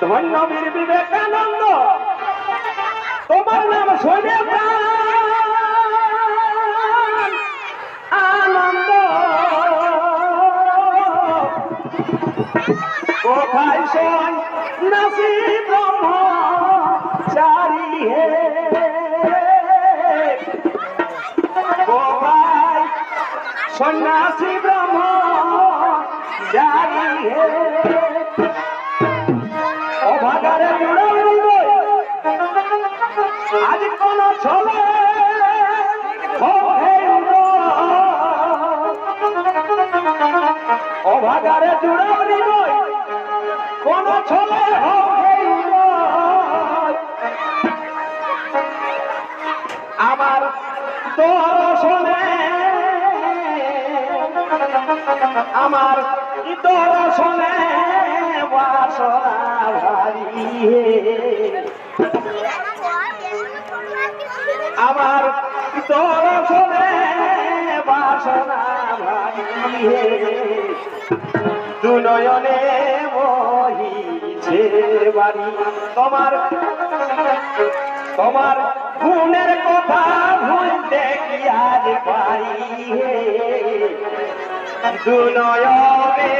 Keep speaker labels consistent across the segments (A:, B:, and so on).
A: ধন্য বিবেকানন্দ। তোমার নাম শুনে আনন্দ। কোথায় সন্ন্যাসী ব্রহ্ম জারি হে হবে অভাগারে জুড়াই কোন ছলে আমার দর্শনে আমার দর্শনে বাসনা ভারী। আমার দর্শনে বাসনা বহিছে বাড়ি। তোমার তোমার গুণের কথা ভুলতে কি আজ পারি হে? দুনয়নে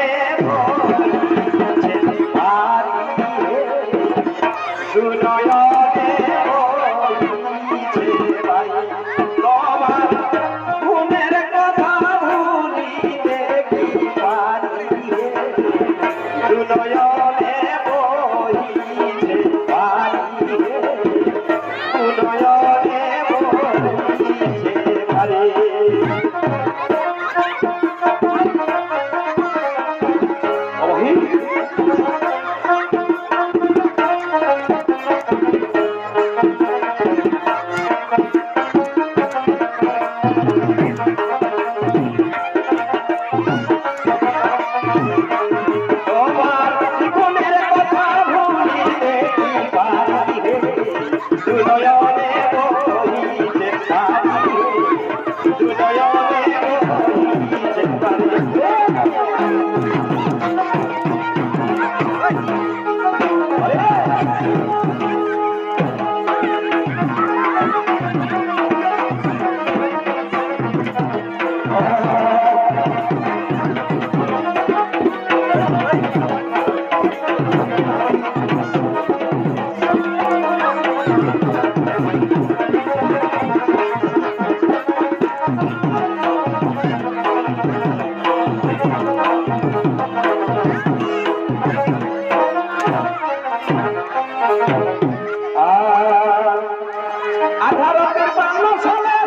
A: আঠারোতে বান্ন সালে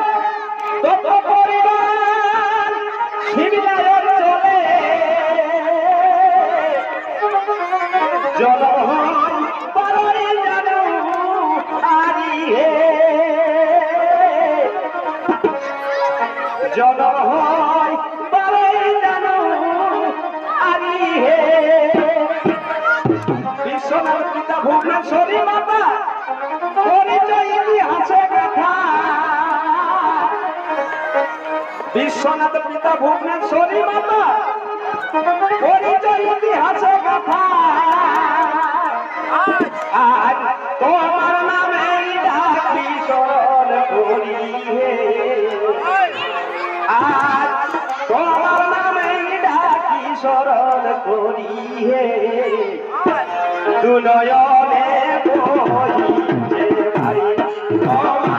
A: তত পরিবার শিবিরায় চলে। জল পারই জানো আরি হে জল জানো আরি হে বিশ্বনাথ পিতা ভুবনেশ্বরী পরিচয় ইতিহাসে বিশ্বনাথ পিতা ভুবনেশ্বরী মাতা। পরিচয় ইতিহাসে কথা। আজ তোমার নামে ডাকি স্মরণ করি আজ তোমার নামে ডাকি স্মরণ করি হে। দুনয়নে বহিছে ভারি তোমার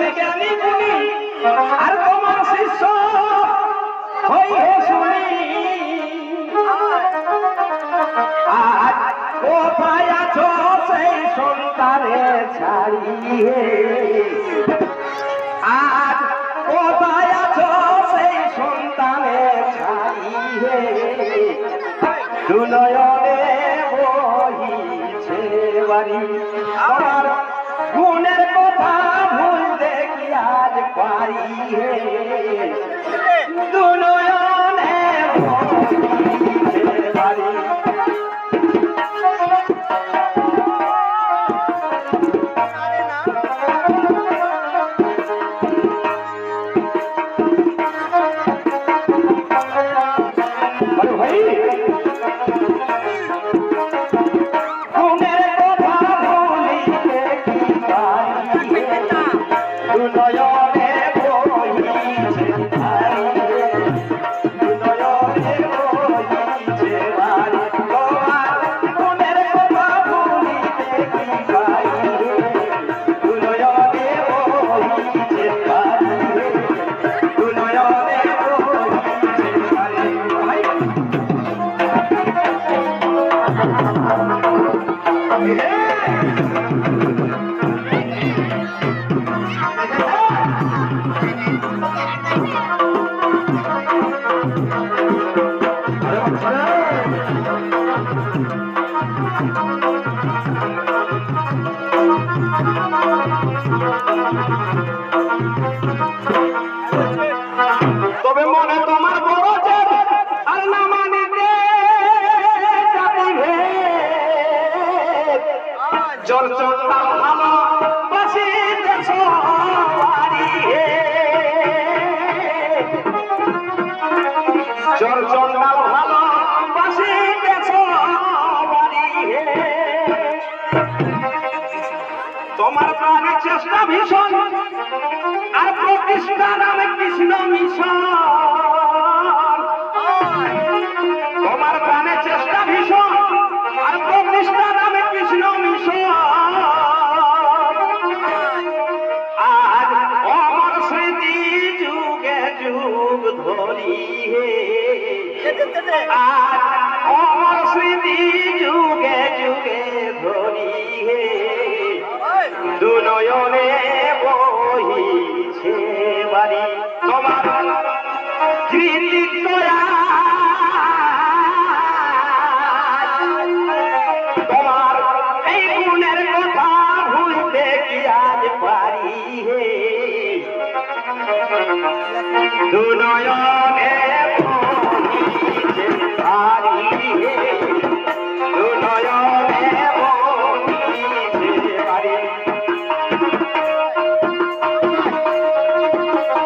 A: বেশি জ্ঞানী গুণী আর তোমার শিষ্য হইয়ে শুনি আর কোথায় আছো সেই সন্তানে ছাড়িয়ে?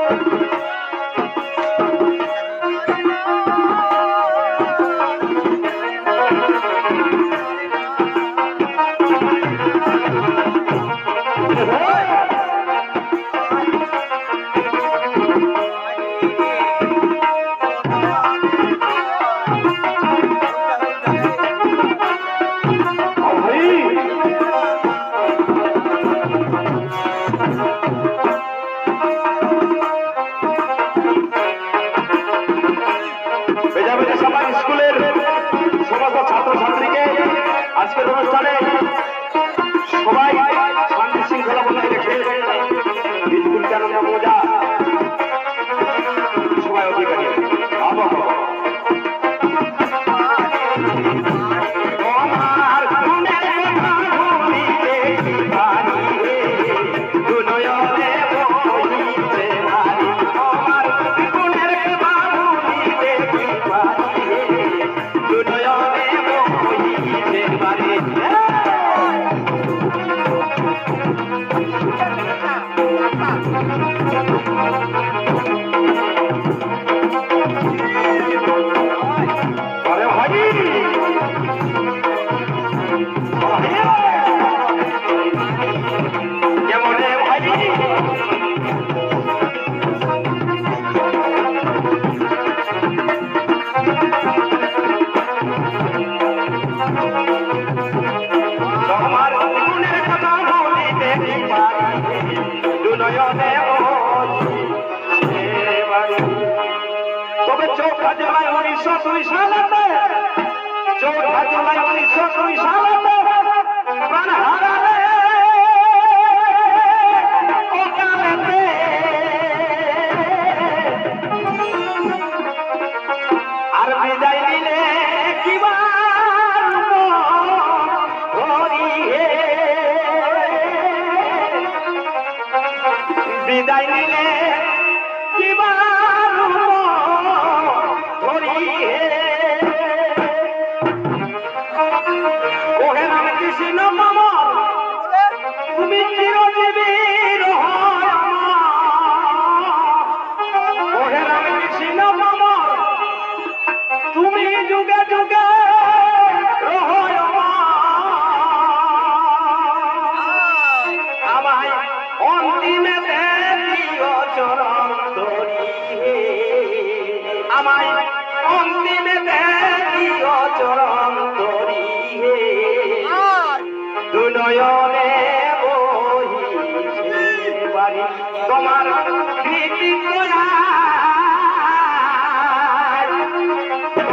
A: Thank you. চৌঠা জুলাই উনিশশো দুই সালেতে চৌঠা জুলাই উনিশশো দুই সালেতে প্রাণহারা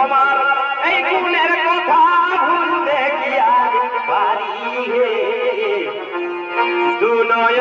A: তোমার এই গুণের কথা ভুলতে গিয়া পারি হে। দুনয়